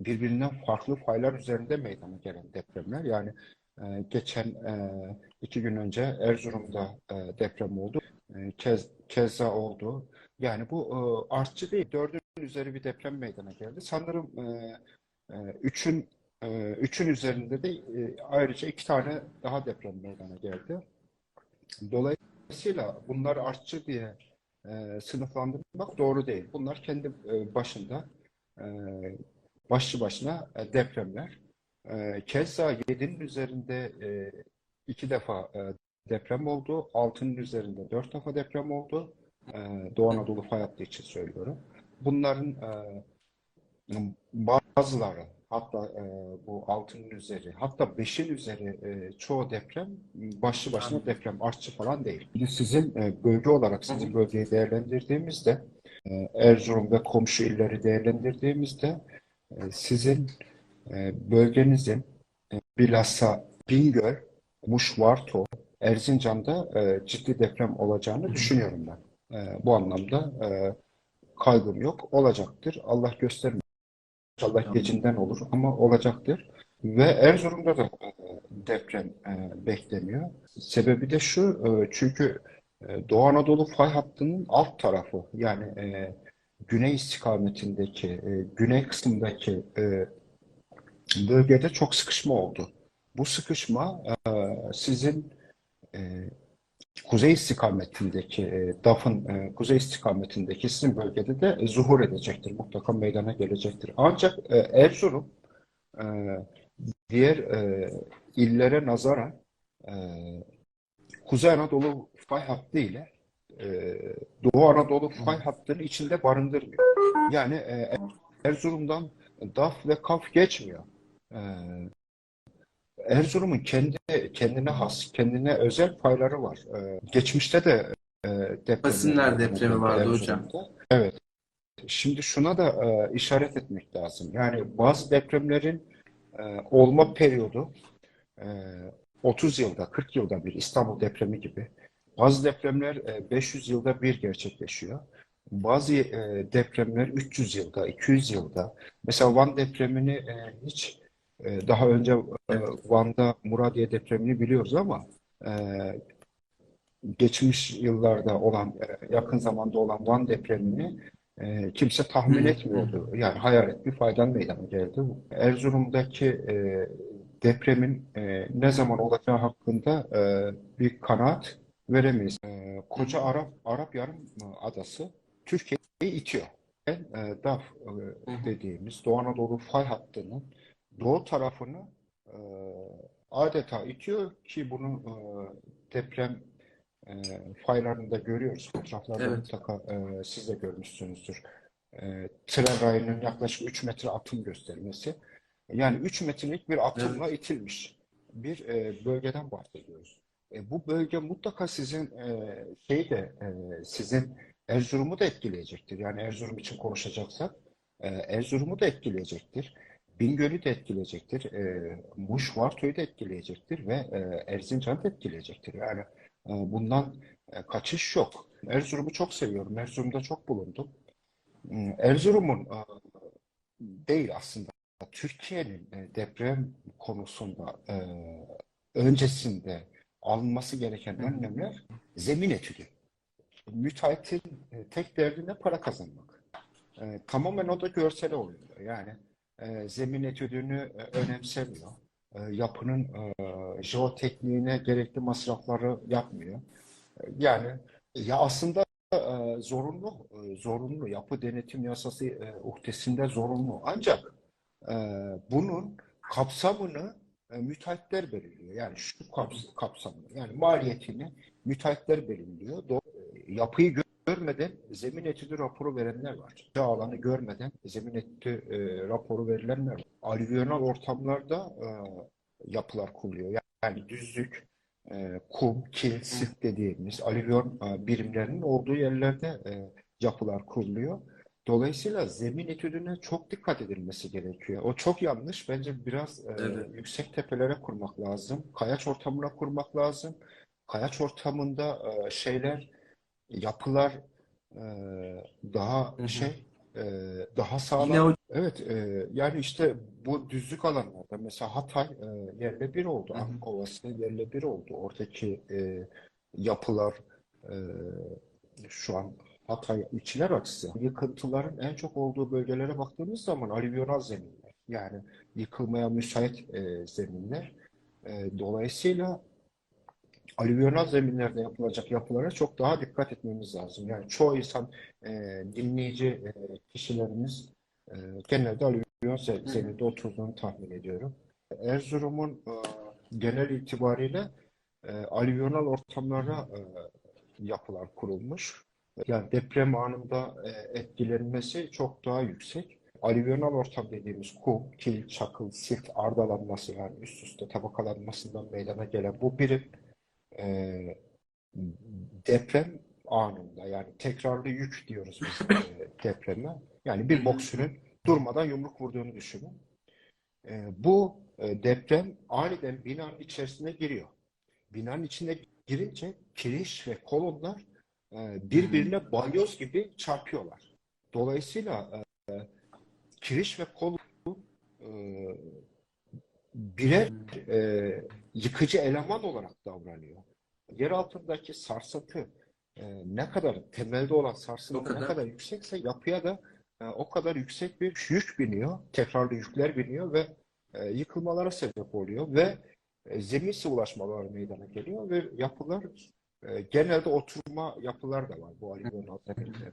birbirinden farklı faylar üzerinde meydana gelen depremler. Yani e, geçen e, iki gün önce Erzurum'da e, deprem oldu. E, kez, keza oldu. Yani bu e, artçı değil. Dördün üzeri bir deprem meydana geldi. Sanırım e, e, üçün e, üçün üzerinde de e, ayrıca iki tane daha deprem meydana geldi. Dolayısıyla bunlar artçı diye e, sınıflandırmak doğru değil. Bunlar kendi e, başında e, başlı başına e, depremler. E, keza 7'nin üzerinde e, iki defa deprem oldu. 6'nın üzerinde dört defa deprem oldu. Doğu Anadolu fay hattı için söylüyorum. Bunların bazıları hatta e, bu 6'nın üzeri hatta 5'in üzeri e, çoğu deprem başlı başına deprem artçı falan değil. Sizin e, bölge olarak sizin bölgeyi değerlendirdiğimizde e, Erzurum ve komşu illeri değerlendirdiğimizde sizin e, bölgenizin e, bilhassa Bingöl, Muş, Varto, Erzincan'da e, ciddi deprem olacağını düşünüyorum ben. Bu anlamda kaygım yok. Olacaktır. Allah göstermesin. İnşallah gecinden olur ama olacaktır. Ve Erzurum'da da deprem bekleniyor. Sebebi de şu, çünkü Doğu Anadolu fay hattının alt tarafı yani güney istikametindeki, e, güney kısmındaki e, bölgede çok sıkışma oldu. Bu sıkışma e, sizin e, kuzey istikametindeki, e, DAF'ın e, kuzey istikametindeki sizin bölgede de e, zuhur edecektir. Mutlaka meydana gelecektir. Ancak e, Erzurum e, diğer e, illere nazaran e, Kuzey Anadolu fay hattı ile e, Doğu Anadolu fay hattını içinde barındırmıyor. Yani e, Erzurum'dan DAF ve KAF geçmiyor. E, Erzurum'un kendi kendine has, kendine özel payları var. Geçmişte de e, Pasinler meydana depremi vardı Erzurum'da. hocam. Evet. Şimdi şuna da e, işaret etmek lazım. Yani bazı depremlerin e, olma periyodu e, 30 yılda, 40 yılda bir İstanbul depremi gibi. Bazı depremler e, 500 yılda bir gerçekleşiyor. Bazı e, depremler 300 yılda, 200 yılda. Mesela Van depremini e, hiç e, daha önce e. Van'da Muradiye depremini biliyoruz ama e, geçmiş yıllarda olan, e, yakın zamanda olan Van depremini e, kimse tahmin etmiyordu. Yani hayalet bir faydan meydana geldi. Erzurum'daki e, depremin e, ne zaman olacağı hakkında e, bir kanaat veremeyiz. E, Koca Arap Arap Yarımadası Türkiye'yi itiyor. E, DAF e, dediğimiz Doğu Anadolu fay hattının doğu tarafını e, adeta itiyor ki bunu e, deprem e, faylarında görüyoruz. Fotoğraflarda Evet. mutlaka e, siz de görmüşsünüzdür. E, tren rayının yaklaşık 3 metre atım göstermesi. Yani 3 metrelik bir atımla itilmiş bir e, bölgeden bahsediyoruz. E, bu bölge mutlaka sizin e, şeyi de e, sizin Erzurum'u da etkileyecektir. Yani Erzurum için konuşacaksak e, Erzurum'u da etkileyecektir. Bingöl'ü de etkileyecektir. E, Muş, Varto'yu da etkileyecektir ve e, Erzincan'ı da etkileyecektir. Yani e, bundan e, kaçış yok. Erzurum'u çok seviyorum. Erzurum'da çok bulundum. Hmm, Erzurum'un e, değil aslında Türkiye'nin e, deprem konusunda e, öncesinde alınması gereken önlemler zemin etüdü. Müteahhitin e, tek derdi ne? Para kazanmak. E, tamamen o da görsele oluyor. Yani e, zemin etüdünü e, önemsemiyor. E, yapının e, jeotekniğine gerekli masrafları yapmıyor. E, yani ya aslında e, zorunlu, e, zorunlu yapı denetim yasası e, uhdesinde zorunlu. Ancak e, bunun kapsamını e, müteahhitler belirliyor. Yani şu kaps- kapsamını, yani maliyetini müteahhitler belirliyor. Do- e, yapıyı gö- görmeden zemin etüdü raporu verenler var. Bu alanı görmeden zemin etüdü e, raporu verilenler var. Alüvyonal ortamlarda e, yapılar kuruluyor. Yani düzlük, e, kum, kil, sit dediğimiz alüvyon birimlerinin olduğu yerlerde yapılar kuruluyor. Dolayısıyla zemin etüdüne çok dikkat edilmesi gerekiyor. O çok yanlış. Bence biraz e, Evet. yüksek tepelere kurmak lazım. Kayaç ortamına kurmak lazım. Kayaç ortamında e, şeyler, yapılar e, daha Hı hı. şey e, daha sağlam. Yine o Evet, e, yani işte bu düzlük alanlarda mesela Hatay e, yerle bir oldu. Hı hı. Ak Ovası yerle bir oldu. Oradaki e, yapılar e, şu an Hatay içler açısı. Yıkıntıların en çok olduğu bölgelere baktığımız zaman alüvyonal zeminler. Yani yıkılmaya müsait e, zeminler. E, dolayısıyla alüvyonal zeminlerde yapılacak yapılara çok daha dikkat etmemiz lazım. Yani çoğu insan e, dinleyici e, kişilerimiz e, genelde alüvyon zeminde oturduğunu tahmin ediyorum. Erzurum'un e, genel itibariyle e, alüvyonal ortamlara e, yapılar kurulmuş. Yani deprem anında e, etkilenmesi çok daha yüksek. Alüvyonal ortam dediğimiz kum, kil, çakıl, silt ardalanması yani üst üste tabakalanmasından meydana gelen bu birim e, deprem anında yani tekrarlı yük diyoruz biz e, depreme. Yani bir boksörün durmadan yumruk vurduğunu düşünün. E, bu e, deprem aniden binanın içerisine giriyor. Binanın içine girince kiriş ve kolonlar. Birbirine balyoz gibi çarpıyorlar. Dolayısıyla e, kiriş ve kolon e, birer e, yıkıcı eleman olarak davranıyor. Yer altındaki sarsıntı e, ne kadar temelde olan sarsıntı ne kadar. kadar yüksekse yapıya da e, o kadar yüksek bir yük biniyor, tekrarlı yükler biniyor ve e, yıkılmalara sebep oluyor ve e, zemin sıvılaşmaları meydana geliyor ve yapılar e, genelde oturma yapılar da var bu alüvyonal zeminlerde.